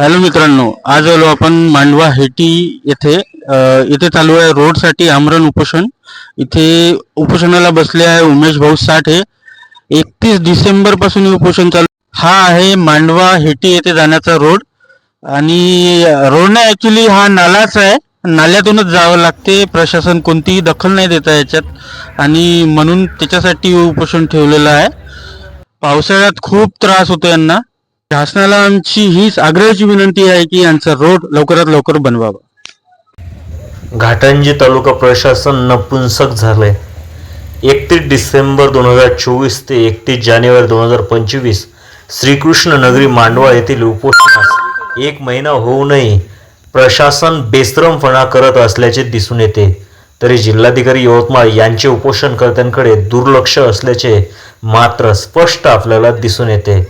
Hello मित्रांनो आज आलो आपण मांडवा हेटी येथे. इथे चालू आहे रोडसाठी आमरण उपोषण. इथे उपोषणाला बसले आहे उमेश भाऊ साठे. एकतीस डिसेंबरपासून उपोषण चालू हा आहे मांडवा हेटी येथे जाण्याचा रोड. आणि रोड ना ऍक्च्युली हा नालाच आहे. नाल्यातूनच जावं लागते. प्रशासन कोणतीही दखल नाही देत याच्यात. आणि म्हणून त्याच्यासाठी उपोषण ठेवलेलं आहे. पावसाळ्यात खूप त्रास होतो यांना. शासनाला आमची हीच आग्रहाची विनंती आहे की यांचा रोड लवकरात लवकर बनवावा. घाटंजी तालुका प्रशासन नपुंसक झालंय. एकतीस डिसेंबर दोन हजार चोवीस ते एकतीस जानेवारी दोन हजार पंचवीस श्रीकृष्ण नगरी मांडवा येथील उपोषणास एक महिना होऊनही प्रशासन बेसरमपणा करत असल्याचे दिसून येते. तरी जिल्हाधिकारी यवतमाळ यांचे उपोषणकर्त्यांकडे दुर्लक्ष असल्याचे मात्र स्पष्ट आपल्याला दिसून येते.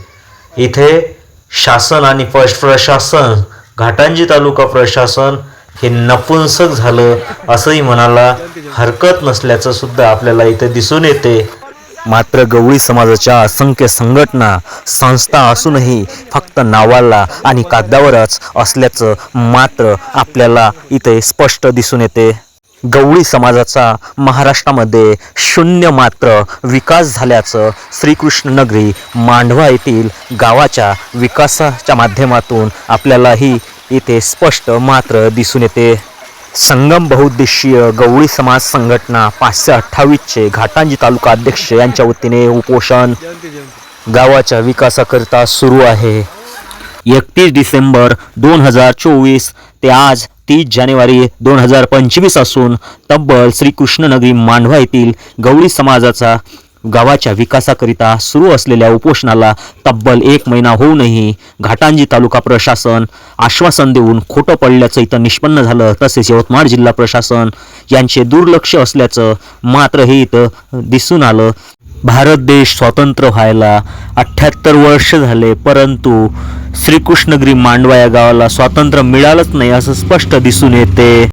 इथे शासन आणि पश प्रशासन घाटांजी तालुका प्रशासन हे नपुंसक झालं असंही म्हणाला हरकत नसल्याचं सुद्धा आपल्याला इथे दिसून येते. मात्र गवळी समाजाच्या असंख्य संघटना संस्था असूनही फक्त नावाला आणि कागदावरच असल्याचं मात्र आपल्याला इथे स्पष्ट दिसून येते. गवळी समाजाचा महाराष्ट्रामध्ये शून्य मात्र विकास झाल्याचं श्रीकृष्णनगरी मांडवा येथील गावाच्या विकासाच्या माध्यमातून आपल्यालाही इथे स्पष्ट मात्र दिसून येते. संगम बहुउद्देशीय गवळी समाज संघटना पाचशे अठ्ठावीसचे घाटांजी तालुका अध्यक्ष यांच्या वतीने उपोषण गावाच्या विकासाकरिता सुरू आहे. एकतीस डिसेंबर दोन हजार चोवीस ते आज तीस जानेवारी दोन हजार पंचवीस असून तब्बल श्रीकृष्णनगरी मांडवा येथील गवळी समाजाचा गावाच्या विकासाकरिता सुरू असलेल्या उपोषणाला तब्बल एक महिना होऊनही घाटांजी तालुका प्रशासन आश्वासन देऊन खोटं पडल्याचं इथं निष्पन्न झालं. तसेच यवतमाळ जिल्हा प्रशासन यांचे दुर्लक्ष असल्याचं मात्र हे इथं दिसून आलं. भारत देश स्वतंत्र व्हायला अठ्ठ्याहत्तर वर्ष झाले परंतु श्रीकृष्णगिरी मांडवा या गावाला स्वातंत्र्य मिळालंच नाही असं स्पष्ट दिसून येते.